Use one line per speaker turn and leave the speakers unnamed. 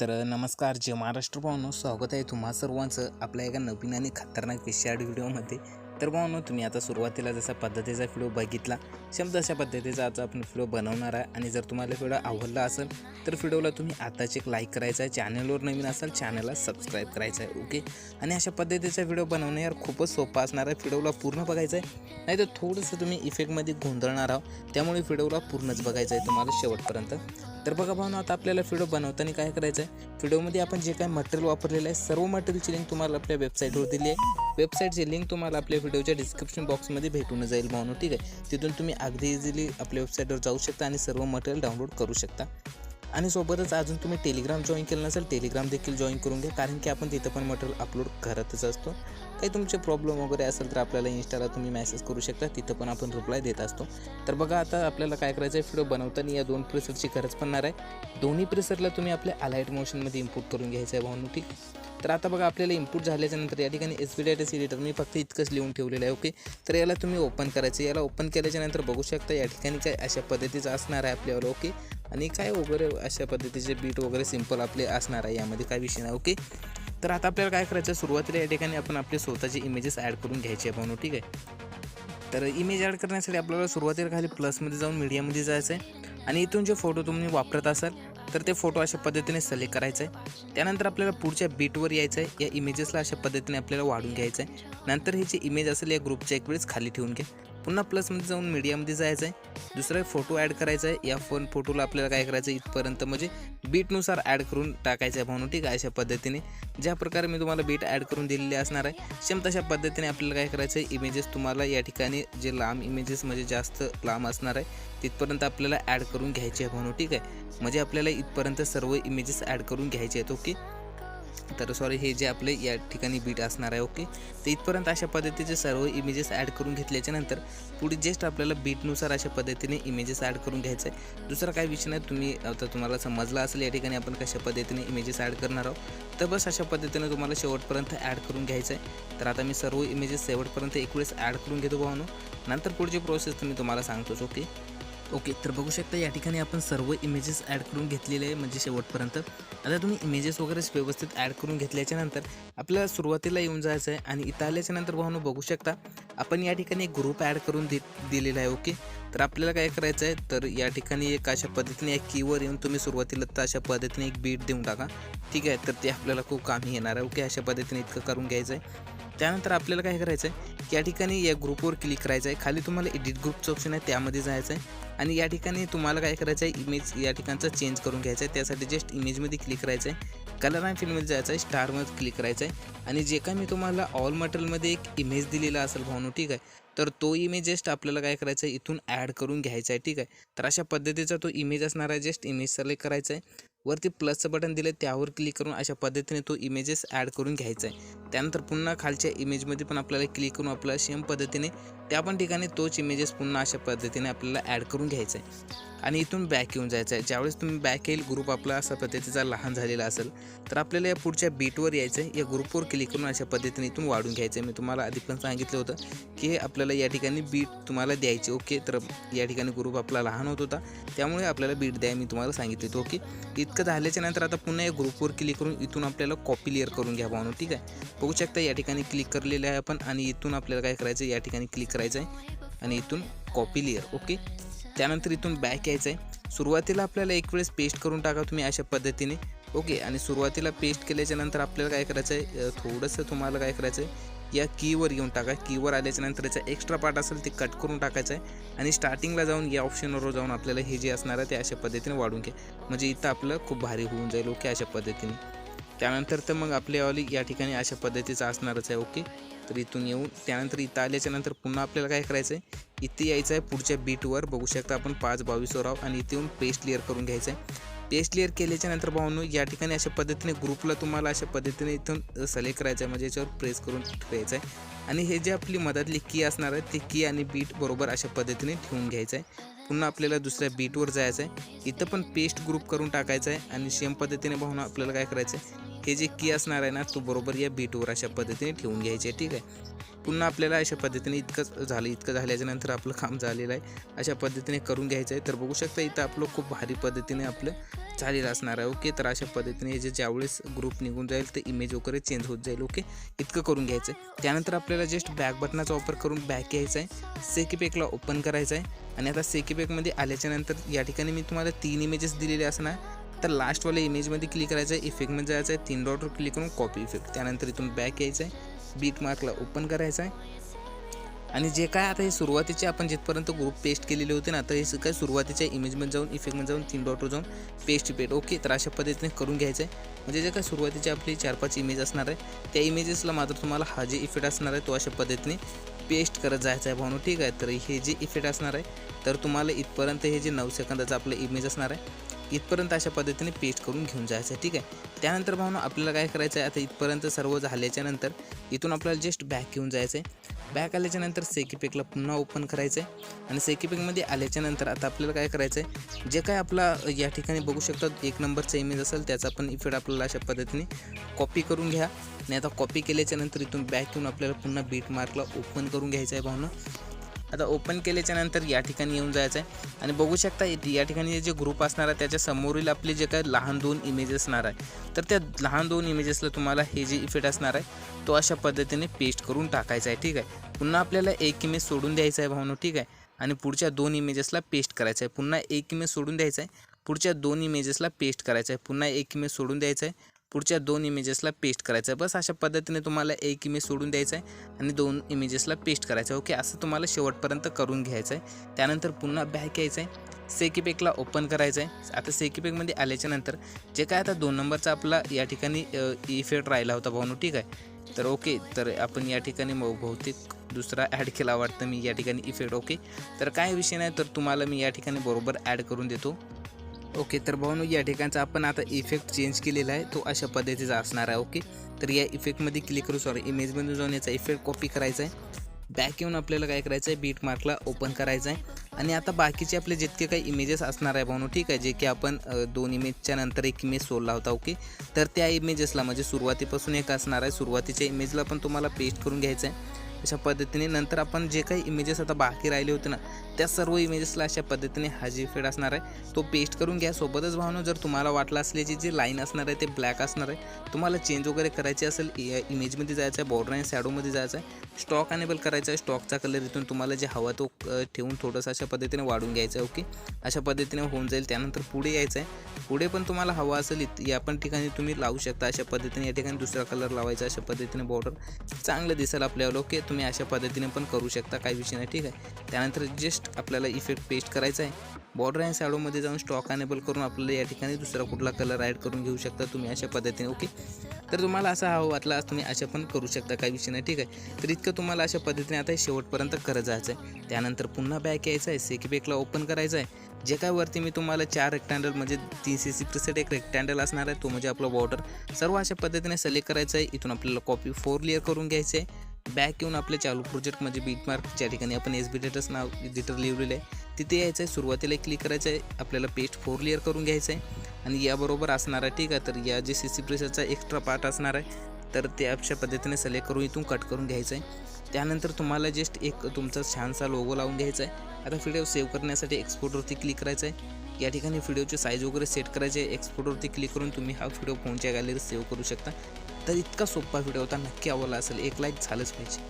तर नमस्कार जे महाराष्ट्र भावनो. स्वागत आहे तुम्हा सर्वांचं आपल्या एका नवीन आणि खतरनाक विषयाड व्हिडिओमध्ये. तर भावनो तुम्ही आता सुरुवातीला जसा पद्धतीचा व्हिडिओ बघितला सेम तशा पद्धतीचा आता आपण व्हिडिओ बनवणार आहे. आणि जर तुम्हाला व्हिडिओ आवडला असेल तर व्हिडिओला तुम्ही आताच एक लाईक करायचा आहे. चॅनलवर नवीन असाल चॅनलला सबस्क्राईब करायचं आहे ओके? आणि अशा पद्धतीचा व्हिडिओ बनवणं यार खूपच सोपा असणार आहे. व्हिडिओला पूर्ण बघायचं आहे. नाही तर थोडंसं तुम्ही इफेक्टमध्ये गोंधळणार आहोत. त्यामुळे व्हिडिओला पूर्णच बघायचं आहे तुम्हाला शेवटपर्यंत. तर बघा भावना आता आपल्याला व्हिडिओ बनवताना काय करायचं आहे व्हिडिओमध्ये आपण जे काय मटेरियल वापरलेलं आहे सर्व मटेरियलची लिंक तुम्हाला आपल्या वेबसाईटवर दिली आहे. वेबसाईटची लिंक तुम्हाला आपल्या व्हिडिओच्या डिस्क्रिप्शन बॉक्समध्ये भेटून जाईल भावनो ठीक आहे? तिथून तुम्ही अगदी इझिली आपल्या वेबसाईटवर जाऊ शकता आणि सर्व मटेरियल डाउनलोड करू शकता. आणि सोबतच अजून तुम्ही टेलिग्राम जॉईन केलं नसेल टेलिग्राम देखील जॉईन करून घ्या. कारण की आपण तिथं पण मटेरियल अपलोड करतच असतो. काही तुमचे प्रॉब्लेम वगैरे असेल तर आपल्याला इंस्टाला तुम्ही मेसेज करू शकता. तिथं पण आपण रिप्लाय देत असतो. तर बघा आता आपल्याला काय करायचं आहे? व्हिडिओ बनवताना या दोन प्रेसरची गरज पडणार आहे. दोन्ही प्रेसरला तुम्ही आपल्या अलाईट मोशनमध्ये इम्पोर्ट करून घ्यायचं आहे भावनो ठीक तर आता बघा आपल्याला इनपुट झाल्याच्यानंतर या ठिकाणी एस बी डायटेस एडिटर मी फक्त इतकंच लिहून ठेवलेलं आहे ओके तर याला तुम्ही ओपन करायचं. याला ओपन केल्याच्यानंतर बघू शकता या ठिकाणी काय अशा पद्धतीचं असणार आहे आपल्यावर ओके आणि काय वगैरे अशा पद्धतीचे बीट वगैरे सिंपल आपले असणार आहे यामध्ये काय विषय नाही ओके तर आता आपल्याला काय करायचं सुरुवातीला या ठिकाणी आपण आपले स्वतःचे इमेजेस ॲड करून घ्यायचे आहे म्हणून ठीक आहे? तर इमेज ॲड करण्यासाठी आपल्याला सुरुवातीला खाली प्लसमध्ये जाऊन मीडियामध्ये जायचं आहे. आणि इथून जे फोटो तुम्ही वापरत असाल तर ते फोटो अशा पद्धतीने सिलेक्ट करायचं आहे त्यानंतर आपल्याला पुढच्या बीटवर यायचं आहे या इमेजेसला अशा पद्धतीने आपल्याला वाढून घ्यायचं आहे नंतर ही जी इमेज असेल या ग्रुपच्या एक वेळेस खाली ठेवून घ्या. पुन्हा प्लसमध्ये जाऊन मीडियामध्ये जायचं आहे. दुसरा फोटो ॲड करायचा आहे. या फोन फोटोला आपल्याला काय करायचं आहे? इथपर्यंत म्हणजे बीटनुसार ॲड करून टाकायचं आहे म्हणून ठीक आहे अशा पद्धतीने ज्या प्रकारे मी तुम्हाला बीट ॲड करून दिलेली असणार आहे सेम तशा पद्धतीने आपल्याला काय करायचं आहे? इमेजेस तुम्हाला या ठिकाणी जे लांब इमेजेस म्हणजे जास्त लांब असणार आहे तिथपर्यंत आपल्याला ॲड करून घ्यायचे आहे म्हणून ठीक आहे? म्हणजे आपल्याला इथपर्यंत सर्व इमेजेस ॲड करून घ्यायचे आहेत. ओके? तर सॉरी हे जे आपले या ठिकाणी बीट असणार आहे ओके तर इथपर्यंत अशा पद्धतीचे सर्व इमेजेस ॲड करून घेतल्याच्या नंतर पुढे जस्ट आपल्याला बीटनुसार अशा पद्धतीने इमेजेस ॲड करून घ्यायचं आहे दुसरा काही विषय नाही तुम्ही आता तुम्हाला समजला असेल या ठिकाणी आपण कशा पद्धतीने इमेजेस ॲड करणार आहोत. तर बस अशा पद्धतीने तुम्हाला शेवटपर्यंत ॲड करून घ्यायचं आहे तर आता मी सर्व इमेजेस शेवटपर्यंत एक वेळेस ॲड करून घेतो भावनो. नंतर पुढची प्रोसेस तुम्ही तुम्हाला सांगतोच ओके ओके तर बघू शकता या ठिकाणी आपण सर्व इमेजेस ॲड करून घेतलेले आहे म्हणजे शेवटपर्यंत. आता तुम्ही इमेजेस वगैरे व्यवस्थित ॲड करून घेतल्याच्या नंतर आपल्याला सुरुवातीला येऊन जायचं आहे आणि इथं आल्याच्यानंतर भावनो बघू शकता आपण या ठिकाणी एक ग्रुप ॲड करून दे दिलेला आहे ओके? तर आपल्याला काय करायचं आहे तर या ठिकाणी एक अशा पद्धतीने एक कीवर येऊन तुम्ही सुरुवातीला तर अशा पद्धतीने एक बीट देऊन टाका. ठीक आहे तर ते आपल्याला खूप कामी येणार आहे ओके? अशा पद्धतीने इतकं करून घ्यायचं आहे त्यानंतर आपल्याला काय करायचं आहे या ठिकाणी या ग्रुपवर क्लिक करायचं आहे खाली तुम्हाला एडिट ग्रुपचं ऑप्शन आहे त्यामध्ये जायचं आहे आणि या ठिकाणी तुम्हाला काय करायचं आहे इमेज या ठिकाणचं चेंज करून घ्यायचा आहे त्यासाठी जस्ट इमेजमध्ये क्लिक करायचं आहे कलर अँड फिल्ममध्ये जायचं आहे स्टारमध्ये क्लिक करायचं आहे आणि जे काय मी तुम्हाला ऑल मटेरियलमध्ये एक इमेज दिलेला असेल भावनो ठीक आहे? तर तो इमेज जस्ट आपल्याला काय करायचं आहे इथून ॲड करून घ्यायचा आहे ठीक आहे? तर अशा पद्धतीचा तो इमेज असणार आहे जस्ट इमेज सिलेक्ट करायचा आहे वरती प्लसचं बटन दिलं त्यावर क्लिक करून अशा पद्धतीने तो इमेजेस ॲड करून घ्यायचा आहे त्यानंतर पुन्हा खालच्या इमेजमध्ये पण आपल्याला क्लिक करून आपल्याला सेम पद्धतीने त्या पण ठिकाणी तोच इमेजेस पुन्हा अशा पद्धतीने आपल्याला ॲड करून घ्यायचा आहे. आणि इथून बॅक येऊन जायचं आहे. ज्यावेळेस तुम्ही बॅक येईल ग्रुप आपला अशा पद्धतीचा लहान झालेला असेल तर आपल्याला या पुढच्या बीटवर यायचं आहे. या ग्रुपवर क्लिक करून अशा पद्धतीने इथून वाढून घ्यायचं आहे. मी तुम्हाला आधी पण सांगितलं होतं की हे आपल्याला या ठिकाणी बीट तुम्हाला द्यायचे ओके तर या ठिकाणी ग्रुप आपला लहान होत होता. त्यामुळे आपल्याला बीट द्याय मी तुम्हाला सांगितले ओके इतकं झाल्याच्यानंतर आता पुन्हा या ग्रुपवर क्लिक करून इथून आपल्याला कॉपी लिअर करून घ्या म्हणून ठीक आहे? बघू शकता या ठिकाणी क्लिक करलेलं आहे आपण आणि इथून आपल्याला काय करायचं या ठिकाणी क्लिक करायचं आहे आणि इथून कॉपी लिअर ओके त्यानंतर इथून बॅक यायचं आहे सुरुवातीला आपल्याला एक वेळेस पेस्ट करून टाका तुम्ही अशा पद्धतीने ओके आणि सुरुवातीला पेस्ट केल्याच्यानंतर आपल्याला काय करायचं आहे थोडंसं तुम्हाला काय करायचं आहे या कीवर येऊन टाका. कीवर आल्याच्यानंतर याचा एक्स्ट्रा पार्ट असेल ते कट करून टाकायचं आहे आणि स्टार्टिंगला जाऊन या ऑप्शनवर जाऊन आपल्याला हे जे असणार आहे ते अशा पद्धतीने वाढून घ्या. म्हणजे इथं आपलं खूप भारी होऊन जाईल ओके अशा पद्धतीने. त्यानंतर तर मग आपल्यावाली या ठिकाणी अशा पद्धतीचं असणारच आहे ओके तर इथून येऊन त्यानंतर इथं आल्याच्यानंतर पुन्हा आपल्याला काय करायचं आहे इथे यायचं आहे पुढच्या बीटवर बघू शकता आपण पाच बावीसवर आहोत आणि इथे येऊन पेस्ट क्लिअर करून घ्यायचं आहे पेस्ट क्लिअर केल्याच्यानंतर भावनो या ठिकाणी अशा पद्धतीने ग्रुपला तुम्हाला अशा पद्धतीने इथून सिलेक्ट करायचं आहे म्हणजे याच्यावर प्रेस करून ठेवायचं आहे आणि हे जे आपली मधातली की असणार आहे ती की आणि बीट बरोबर अशा पद्धतीने ठेवून घ्यायचं आहे पुन्हा आपल्याला दुसऱ्या बीटवर जायचं आहे इथं पण पेस्ट ग्रुप करून टाकायचं आहे आणि सेम पद्धतीने भावना आपल्याला काय करायचं आहे हे जे की असणार आहे ना तो बरोबर या बीटवर अशा पद्धतीने ठेवून घ्यायचे आहे ठीक आहे? पुन्हा आपल्याला अशा पद्धतीने इतकंच झालं इतकं झाल्याच्यानंतर आपलं काम झालेलं आहे. अशा पद्धतीने करून घ्यायचं आहे. तर बघू शकता इथं आपलं खूप भारी पद्धतीने आपलं झालेलं असणार आहे ओके? तर अशा पद्धतीने जे ज्यावेळेस ग्रुप निघून जाईल तर इमेज वगैरे चेंज होत जाईल ओके? इतकं करून घ्यायचं आहे. त्यानंतर आपल्याला जस्ट बॅक बटनाचा वापर करून बॅक घ्यायचा आहे. सेकीपेकला ओपन करायचं आहे. आणि आता सेकीपेकमध्ये आल्याच्यानंतर या ठिकाणी मी तुम्हाला तीन इमेजेस दिलेले असणार. तर लास्टवाल्या इमेजमध्ये क्लिक करायचं आहे इफेक्टमध्ये जायचं आहे तीन डॉटवर क्लिक करून कॉपी इफेक्ट त्यानंतर इथून बॅक यायचं आहे बीट मार्कला ओपन करायचं आहे आणि जे काय आता हे सुरुवातीचे आपण जिथपर्यंत ग्रुप पेस्ट केलेले होते ना तर हे काय सुरुवातीच्या इमेजमध्ये जाऊन इफेक्टमध्ये जाऊन तीन डॉटवर जाऊन पेस्ट पेट. ओके तर अशा पद्धतीने करून घ्यायचं आहे म्हणजे जे काय सुरुवातीचे आपली चार पाच इमेज असणार आहे त्या इमेजेसला मात्र तुम्हाला हा जे इफेक्ट असणार आहे तो अशा पद्धतीने पेस्ट करत जायचा आहे भावनो. ठीक आहे तर हे जे इफेक्ट असणार आहे तर तुम्हाला इथपर्यंत हे जे नऊ सेकंदाचं आपलं इमेज असणार आहे इथपर्यंत अशा पद्धतीने पेस्ट करून घेऊन जायचं आहे ठीक आहे? त्यानंतर भावना आपल्याला काय करायचं आहे? आता इथपर्यंत सर्व झाल्याच्यानंतर इथून आपल्याला जस्ट बॅक घेऊन जायचं आहे. बॅक आल्याच्यानंतर सेकीपेकला पुन्हा ओपन करायचं आहे. आणि सेकीपेकमध्ये आल्याच्यानंतर आता आपल्याला काय करायचं आहे? जे काय आपला या ठिकाणी बघू शकतात एक नंबरचा इमेज असेल त्याचा पण इफेक्ट आपल्याला अशा पद्धतीने कॉपी करून घ्या. आणि आता कॉपी केल्याच्यानंतर इथून बॅक येऊन आपल्याला पुन्हा बीट मार्कला ओपन करून घ्यायचं आहे भावना. आता ओपन केल्याच्यानंतर या ठिकाणी येऊन जायचं आहे आणि बघू शकता या ठिकाणी जे ग्रुप असणार आहे त्याच्या समोरील आपले जे काय लहान दोन इमेजेस असणार आहे तर त्या लहान दोन इमेजेसला तुम्हाला हे जे इफेक्ट असणार आहे तो अशा पद्धतीने पेस्ट करून टाकायचा आहे ठीक आहे. पुन्हा आपल्याला एक इमेज सोडून द्यायचा आहे भावनो ठीक आहे. आणि पुढच्या दोन इमेजेसला पेस्ट करायचं आहे. पुन्हा एक इमेज सोडून द्यायचा आहे. पुढच्या दोन इमेजेसला पेस्ट करायचं आहे. पुन्हा एक इमेज सोडून द्यायचं आहे. पुढच्या दोन इमेजेसला पेस्ट करायचं आहे. बस अशा पद्धतीने तुम्हाला एक इमेज सोडून द्यायचा आहे आणि दोन इमेजेसला पेस्ट करायचं आहे. ओके असं तुम्हाला शेवटपर्यंत करून घ्यायचं आहे. त्यानंतर पुन्हा बॅक यायचं आहे. सेकीपेकला ओपन करायचं आहे. आता सेकीपेकमध्ये आल्याच्यानंतर जे काय आता दोन नंबरचा आपला या ठिकाणी इफेक्ट राहिला होता भाऊनो ठीक आहे? तर ओके तर आपण या ठिकाणी बहुतेक दुसरा ॲड केला वाटतं मी या ठिकाणी इफेक्ट ओके तर काय विषय नाही तर तुम्हाला मी या ठिकाणी बरोबर ॲड करून देतो. ओके तर भाऊनो या ठिकाणचा आपण आता इफेक्ट चेंज केलेला आहे. तो अशा पद्धतीचा असणार आहे ओके? तर या इफेक्टमध्ये क्लिक करू सॉरी इमेजमध्ये जाऊन याचा इफेक्ट कॉपी करायचा आहे. बॅक येऊन आपल्याला काय करायचं आहे? बीट मार्कला ओपन करायचं आहे. आणि आता बाकीचे आपले जितके काही इमेजेस असणार आहे भाऊनो ठीक आहे जे की आपण दोन इमेजच्या नंतर एक इमेज सोडला होता ओके? तर त्या इमेजेसला म्हणजे सुरुवातीपासून एक असणार आहे. सुरुवातीच्या इमेजला पण तुम्हाला पेस्ट करून घ्यायचं आहे. अशा पद्धतीने नंतर आपण जे काही इमेजेस आता बाकी राहिले होते ना त्या सर्व इमेजेसला अशा पद्धतीने हाजी फेड असणार आहे. तो पेस्ट करून घ्या. सोबतच भावनं जर तुम्हाला वाटलं असल्याची जी लाईन असणार आहे ते ब्लॅक असणार आहे तुम्हाला चेंज वगैरे करायची असेल इमेजमध्ये जायचं आहे बॉर्डर आणि शॅडोमध्ये जायचं आहे स्टॉक अनेबल करायचा आहे स्टॉकचा कलर इथून तुम्हाला जे हवा तो ठेवून थोडंसं अशा पद्धतीने वाढून घ्यायचं आहे ओके अशा पद्धतीने होऊन जाईल. त्यानंतर पुढे यायचं आहे पुढे पण तुम्हाला हवा असेल या पण ठिकाणी तुम्ही लावू शकता. अशा पद्धतीने या ठिकाणी दुसरा कलर लावायचा अशा पद्धतीने बॉर्डर चांगलं दिसेल आपल्याला ओके तुम्ही अशा पद्धतीने पण करू शकता काही विषय नाही ठीक आहे? त्यानंतर जस्ट आपल्याला इफेक्ट पेस्ट करायचा आहे. बॉर्डर आणि शॅडोमध्ये जाऊन स्टॉक अनेबल करून आपल्याला या ठिकाणी दुसरा कुठला कलर ॲड करून घेऊ शकता तुम्ही अशा पद्धतीने ओके तर तुम्हाला असा हवा वाटला तुम्ही अशा पण करू शकता काही विषय नाही ठीक आहे? तर इतकं तुम्हाला अशा पद्धतीने आता शेवटपर्यंत करत जायचं आहे त्यानंतर पुन्हा बॅक यायचं आहे सेकीबेकला ओपन करायचं आहे जे काय वरती मी तुम्हाला चार रेक्टँडल म्हणजे तीन सी सी सेट एक रेक्टँडल असणार आहे तो म्हणजे आपला बॉर्डर सर्व अशा पद्धतीने सिलेक्ट करायचं आहे इथून आपल्याला कॉपी फोर लेअर करून घ्यायचं आहे बॅक येऊन आपले चालू प्रोजेक्ट म्हणजे बीट ठिकाणी आपण एस बी डेटस नाव एडिटर लिहिलेलं आहे. तिथे यायचं आहे सुरुवातीला क्लिक करायचं आहे आपल्याला पेस्ट फोर लेअर करून घ्यायचं आहे आणि याबरोबर असणार आहे ठीक आहे तर या जे सी सी प्रेसरचा एक्स्ट्रा पार्ट असणार आहे तर ते अशा पद्धतीने सिलेक्ट करून इथून कट करून घ्यायचं आहे त्यानंतर तुम्हाला जस्ट एक तुमचा छानसा लोगो लावून घ्यायचा आहे आता व्हिडिओ सेव्ह करण्यासाठी एक्सपोर्टवरती क्लिक करायचं आहे या ठिकाणी व्हिडिओची साईज वगैरे सेट करायचे. आहे एक्सपोर्टवरती क्लिक करून तुम्ही हा व्हिडिओ फोनच्या गॅलरीत सेव्ह करू शकता? तर इतका सोपा व्हिडिओ होता नक्की आवडला असेल. एक लाईक झालंच पाहिजे.